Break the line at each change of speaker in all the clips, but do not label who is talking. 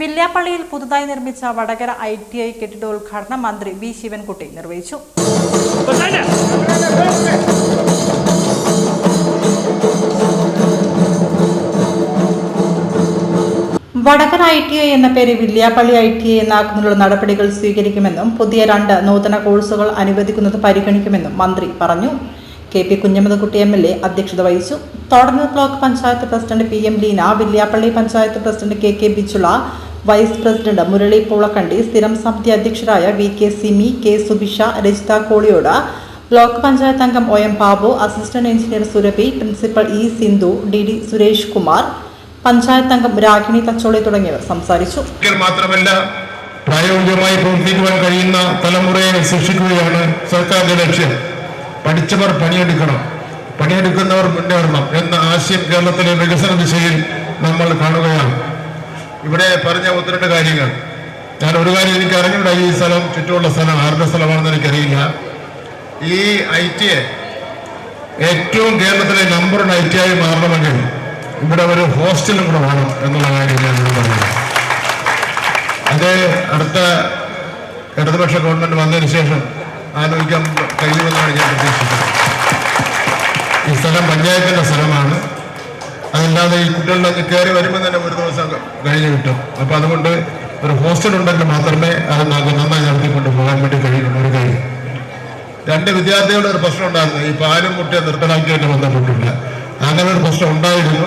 വില്യാപ്പള്ളിയിൽ പുതുതായി നിർമ്മിച്ച Vadakara I T I കെട്ടിട ഉദ്ഘാടനം മന്ത്രി വി ശിവൻകുട്ടി നിർവഹിച്ചു. വടകര ഐ ടി ഐ എന്ന പേര് വില്യാപ്പള്ളി ഐ ടി ഐ എന്നാക്കുന്നതിനുള്ള നടപടികൾ സ്വീകരിക്കുമെന്നും പുതിയ രണ്ട് നൂതന കോഴ്സുകൾ അനുവദിക്കുന്നത് പരിഗണിക്കുമെന്നും മന്ത്രി പറഞ്ഞു. K P Kunhammadkutty M L A അധ്യക്ഷത വഹിച്ചു. Thodannur block panchayat president P M Leena Villiappally panchayat president K K Bijula vice president Murali Poolakkandi സ്ഥിരം സമിതി അധ്യക്ഷരായ V K Simi K Subisha Rajitha Koliyod block panchayat അംഗം O M Babu assistant engineer Surabhi principal E Sindhu D D Suresh Kumar panchayat അംഗം രാഗിണി തച്ചോളി തുടങ്ങിയവർ സംസാരിച്ചു.
മാത്രമല്ല പ്രായോഗികമായി പ്രവർത്തിക്കുവാൻ കഴിയുന്ന തലമുറയെ സൃഷ്ടിക്കുകയാണ് സർക്കാരിന്റെ ലക്ഷ്യം. പഠിച്ചവർ പണിയെടുക്കണം. പണിയെടുക്കുന്നവർ മുന്നേറണം എന്ന ആശയം കേരളത്തിലെ വികസന ദിശയിൽ നമ്മൾ കാണുകയാണ്. ഇവിടെ പറഞ്ഞ ഒന്ന് കാര്യങ്ങൾ. ഞാൻ ഒരു കാര്യം എനിക്ക് അറിഞ്ഞൂടാ ഈ സ്ഥലം ചുറ്റുമുള്ള സ്ഥലം ആരുടെ സ്ഥലമാണെന്ന് എനിക്കറിയില്ല. ഈ ഐ ടി ഏറ്റവും കേരളത്തിലെ നമ്പർ വൺ ഐ ടി ആയി മാറണമെങ്കിൽ ഇവിടെ ഒരു ഹോസ്റ്റലും കൂടെ വേണം എന്നുള്ള കാര്യം ഞാൻ പറഞ്ഞു അത് അടുത്ത ഇടതുപക്ഷ ഗവൺമെന്റ് വന്നതിന് ശേഷം ആലോചിക്കാൻ കഴിയുമെന്നാണ് ഞാൻ പ്രതീക്ഷിക്കുന്നത്. ഈ സ്ഥലം പഞ്ചായത്തിന്റെ സ്ഥലമാണ്. അതല്ലാതെ ഈ കുട്ടികളിലൊക്കെ കയറി വരുമ്പോൾ തന്നെ ഒരു ദിവസം കഴിഞ്ഞ് കിട്ടും. അപ്പോൾ അതുകൊണ്ട് ഒരു ഹോസ്റ്റൽ ഉണ്ടെങ്കിൽ മാത്രമേ അത് നന്നായി നടത്തിക്കൊണ്ട് പോകാൻ വേണ്ടി കഴിയുള്ളൂ ഒരു കാര്യം രണ്ട് വിദ്യാർത്ഥികളുടെ ഒരു പ്രശ്നം ഉണ്ടായിരുന്നു. ഈ പാലും മുട്ട നിർത്തലാക്കിയിട്ട് ബന്ധപ്പെട്ടില്ല അങ്ങനെ ഒരു പ്രശ്നം ഉണ്ടായിരുന്നു.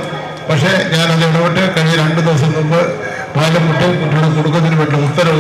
പക്ഷേ ഞാൻ അത് ഇടപെട്ട് കഴിഞ്ഞ രണ്ട് ദിവസം മുമ്പ് പാലും മുട്ടി കുട്ടികൾ കൊടുക്കുന്നതിന് വേണ്ടി ഉത്തരവ്